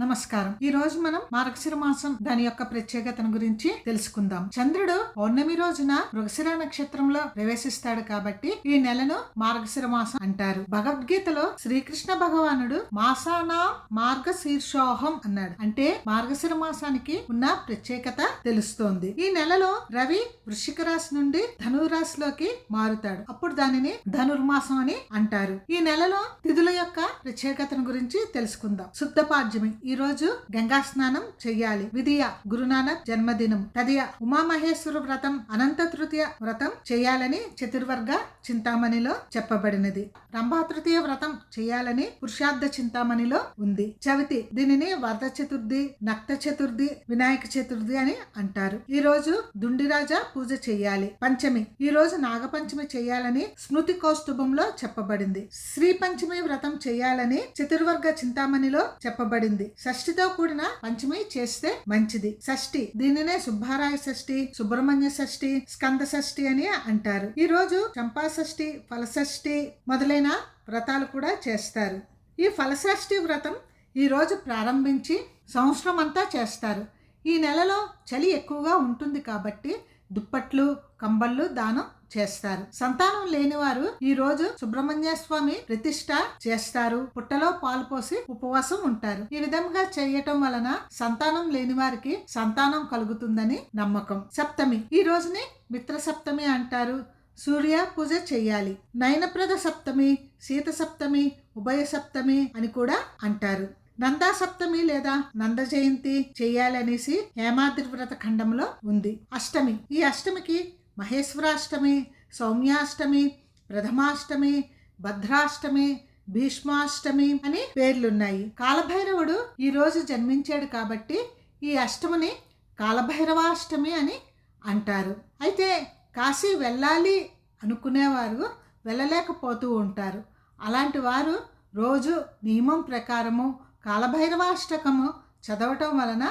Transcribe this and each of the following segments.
నమస్కారం. ఈ రోజు మనం మార్గశిర మాసం దాని యొక్క ప్రత్యేకతను గురించి తెలుసుకుందాం. చంద్రుడు పౌర్ణమి రోజున మృగశిర నక్షత్రంలో ప్రవేశిస్తాడు కాబట్టి ఈ నెలను మార్గశిర మాసం అంటారు. భగవద్గీతలో శ్రీకృష్ణ భగవానుడు మాసానా మార్గశీర్షోహం అన్నాడు. అంటే మార్గశిర మాసానికి ఉన్న ప్రత్యేకత తెలుస్తోంది. ఈ నెలలో రవి వృశ్చిక రాశి నుండి ధనురాశిలోకి మారుతాడు. అప్పుడు దానిని ధనుర్మాసం అని అంటారు. ఈ నెలలో తిథుల యొక్క ప్రత్యేకతను గురించి తెలుసుకుందాం. శుద్ధ పాడ్యమి. ఈరోజు గంగా స్నానం చెయ్యాలి. విధియ గురునానక్ జన్మదినం. తదియ ఉమామహేశ్వర వ్రతం అనంత తృతీయ వ్రతం చేయాలని చతుర్వర్గ చింతామణిలో చెప్పబడినది. రంభా తృతీయ వ్రతం చేయాలని పురుషార్థ చింతామణిలో ఉంది. చవితి దీనిని వరద చతుర్థి నక్త చతుర్థి వినాయక చతుర్థి అని అంటారు. ఈ రోజు దుండిరాజా పూజ చేయాలి పంచమి. ఈ రోజు నాగపంచమి చేయాలని స్మృతి కౌస్తుభంలో చెప్పబడింది. శ్రీ పంచమి వ్రతం చేయాలని చతుర్వర్గ చింతామణిలో చెప్పబడింది. షష్ఠితో కూడిన పంచమి చేస్తే మంచిది. షష్ఠి దీనినే సుబ్బారాయ షష్ఠి సుబ్రహ్మణ్య షష్ఠి స్కంద షష్ఠి అని అంటారు. ఈ రోజు చంపా షష్ఠి ఫలషష్ఠి మొదలైన వ్రతాలు కూడా చేస్తారు. ఈ ఫలషష్ఠి వ్రతం ఈ రోజు ప్రారంభించి సంవత్సరం అంతా చేస్తారు. ఈ నెలలో చలి ఎక్కువగా ఉంటుంది కాబట్టి దుప్పట్లు కంబళ్ళు దానం చేస్తారు. సంతానం లేనివారు ఈ రోజు సుబ్రహ్మణ్య స్వామి ప్రతిష్ట చేస్తారు. పుట్టలో పాలు పోసి ఉపవాసం ఉంటారు. ఈ విధంగా చేయటం వలన సంతానం లేని వారికి సంతానం కలుగుతుందని నమ్మకం. సప్తమి. ఈ రోజుని మిత్ర సప్తమి అంటారు. సూర్య పూజ చేయాలి. నయనప్రద సప్తమి సీత సప్తమి ఉభయ సప్తమి అని కూడా అంటారు. నందా సప్తమి లేదా నంద జయంతి చేయాలనేసి హేమాద్రి వ్రత ఖండంలో ఉంది. అష్టమి. ఈ అష్టమికి మహేశ్వరాష్టమి సౌమ్యాష్టమి ప్రథమాష్టమి భద్రాష్టమి భీష్మాష్టమి అని పేర్లున్నాయి. కాలభైరవుడు ఈరోజు జన్మించాడు కాబట్టి ఈ అష్టమిని కాలభైరవాష్టమి అని అంటారు. అయితే కాశీ వెళ్ళాలి అనుకునేవారు వెళ్ళలేకపోతూ ఉంటారు. అలాంటి వారు రోజు నియమం ప్రకారము కాలభైరవాష్టకము చదవటం వలన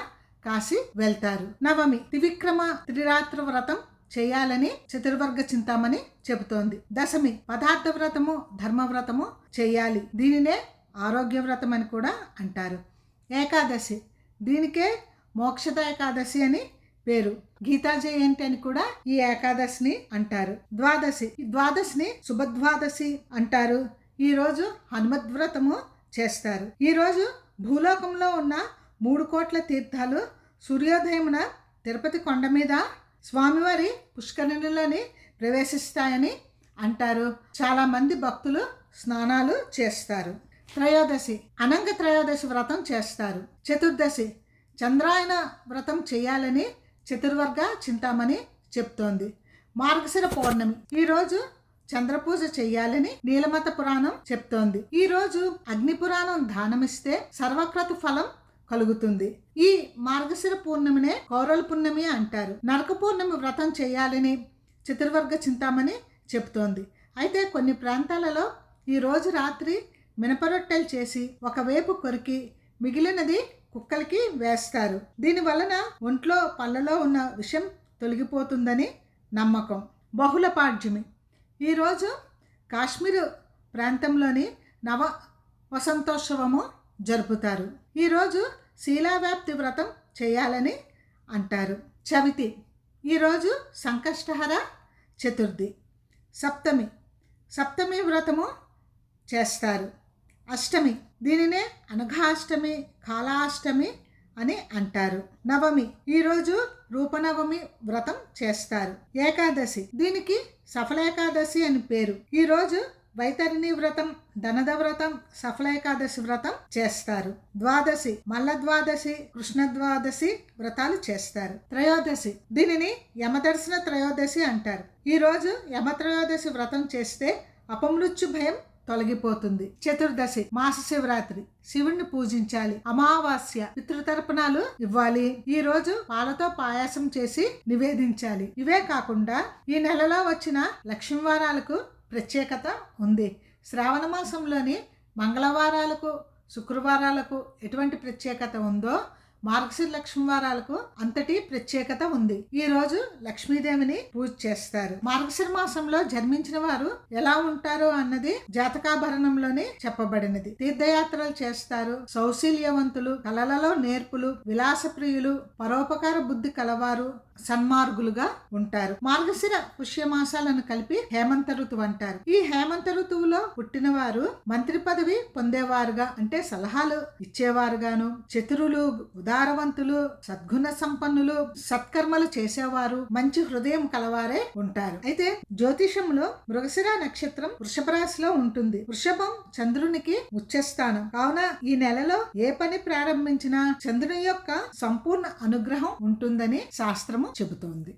కాశీ వెళ్తారు. నవమి త్రివిక్రమ త్రిరాత్ర వ్రతం చేయాలని చతుర్వర్గ చింతామణి చెబుతోంది. దశమి పదార్థ వ్రతము ధర్మవ్రతము చేయాలి. దీనినే ఆరోగ్య వ్రతం అని కూడా అంటారు. ఏకాదశి దీనికే మోక్షద ఏకాదశి అని పేరు. గీతా జయంతి అని కూడా ఈ ఏకాదశిని అంటారు. ద్వాదశి ఈ ద్వాదశిని శుభద్వాదశి అంటారు. ఈరోజు హనుమద్వ్రతము చేస్తారు. ఈరోజు భూలోకంలో ఉన్న మూడు కోట్ల తీర్థాలు సూర్యోదయమున తిరుపతి కొండ మీద స్వామివారి పుష్కరిణిలోని ప్రవేశిస్తాయని అంటారు. చాలామంది భక్తులు స్నానాలు చేస్తారు. త్రయోదశి అనంగ త్రయోదశి వ్రతం చేస్తారు. చతుర్దశి చంద్రాయన వ్రతం చేయాలని చతుర్వర్గ చింతామణి చెప్తోంది. మార్గశిర పౌర్ణమి ఈరోజు చంద్రపూజ చేయాలని నీలమత పురాణం చెప్తోంది. ఈ రోజు అగ్ని పురాణం దానమిస్తే సర్వక్రతు ఫలం కలుగుతుంది. ఈ మార్గశిర పూర్ణమినే కౌరల పూర్ణమి అంటారు. నరక పూర్ణమి వ్రతం చేయాలని చతుర్వర్గ చింతామణి చెప్తోంది అయితే కొన్ని ప్రాంతాలలో ఈ రోజు రాత్రి మినపరొట్టెలు చేసి ఒకవైపు కొరికి మిగిలినది కుక్కలకి వేస్తారు. దీని వలన ఒంట్లో పళ్ళలో ఉన్న విషం తొలగిపోతుందని నమ్మకం. బహుళ పాడ్యమి. ఈరోజు కాశ్మీరు ప్రాంతంలోని నవ వసంతోత్సవము జరుపుతారు. ఈరోజు శీలావ్యాప్తి వ్రతం చేయాలని అంటారు. చవితి. ఈరోజు సంకష్టహర చతుర్థి. సప్తమి. సప్తమి వ్రతము చేస్తారు. అష్టమి. దీనినే అనఘాష్టమి కాలాష్టమి అని అంటారు. నవమి. ఈరోజు రూపనవమి వ్రతం చేస్తారు. ఏకాదశి. దీనికి సఫలేకాదశి అని పేరు. ఈరోజు వైతరిణి వ్రతం ధనద వ్రతం సఫలేకాదశి వ్రతం చేస్తారు. ద్వాదశి మల్ల ద్వాదశి కృష్ణ ద్వాదశి వ్రతాలు చేస్తారు. త్రయోదశి దీనిని యమదర్శన త్రయోదశి అంటారు. ఈరోజు యమత్రయోదశి వ్రతం చేస్తే అపమృత్యు భయం తొలగిపోతుంది. చతుర్దశి మాస శివరాత్రి శివుణ్ణి పూజించాలి. అమావాస్య పితృతర్పణాలు ఇవ్వాలి. ఈ రోజు పాలతో పాయాసం చేసి నివేదించాలి. ఇవే కాకుండా ఈ నెలలో వచ్చిన లక్ష్మీవారాలకు ప్రత్యేకత ఉంది. శ్రావణ మాసంలోని మంగళవారాలకు శుక్రవారాలకు ఎటువంటి ప్రత్యేకత ఉందో మార్గశిర లక్ష్మి వారాలకు అంతటి ప్రత్యేకత ఉంది. ఈ రోజు లక్ష్మీదేవిని పూజ చేస్తారు. మార్గశిర మాసంలో జన్మించిన వారు ఎలా ఉంటారు అన్నది జాతకాభరణంలోనే చెప్పబడినది. తీర్థయాత్రలు చేస్తారు. సౌశీల్యవంతులు కళలలో నేర్పులు విలాసప్రియులు పరోపకార బుద్ధి కలవారు సన్మార్గులుగా ఉంటారు. మార్గశిర పుష్యమాసాలను కలిపి హేమంత ఋతువు అంటారు. ఈ హేమంత ఋతువులో పుట్టిన వారు మంత్రి పదవి పొందేవారుగా అంటే సలహాలు ఇచ్చేవారుగాను చతురులు ఉదారవంతులు సద్గుణ సంపన్నులు సత్కర్మలు చేసేవారు మంచి హృదయం కలవారే ఉంటారు. అయితే జ్యోతిషంలో మృగశిర నక్షత్రం వృషభ రాశిలో ఉంటుంది. వృషభం చంద్రునికి ఉచ్చస్థానం. కావున ఈ నెలలో ఏ పని ప్రారంభించినా చంద్రుని యొక్క సంపూర్ణ అనుగ్రహం ఉంటుందని శాస్త్రము చెబుతోంది.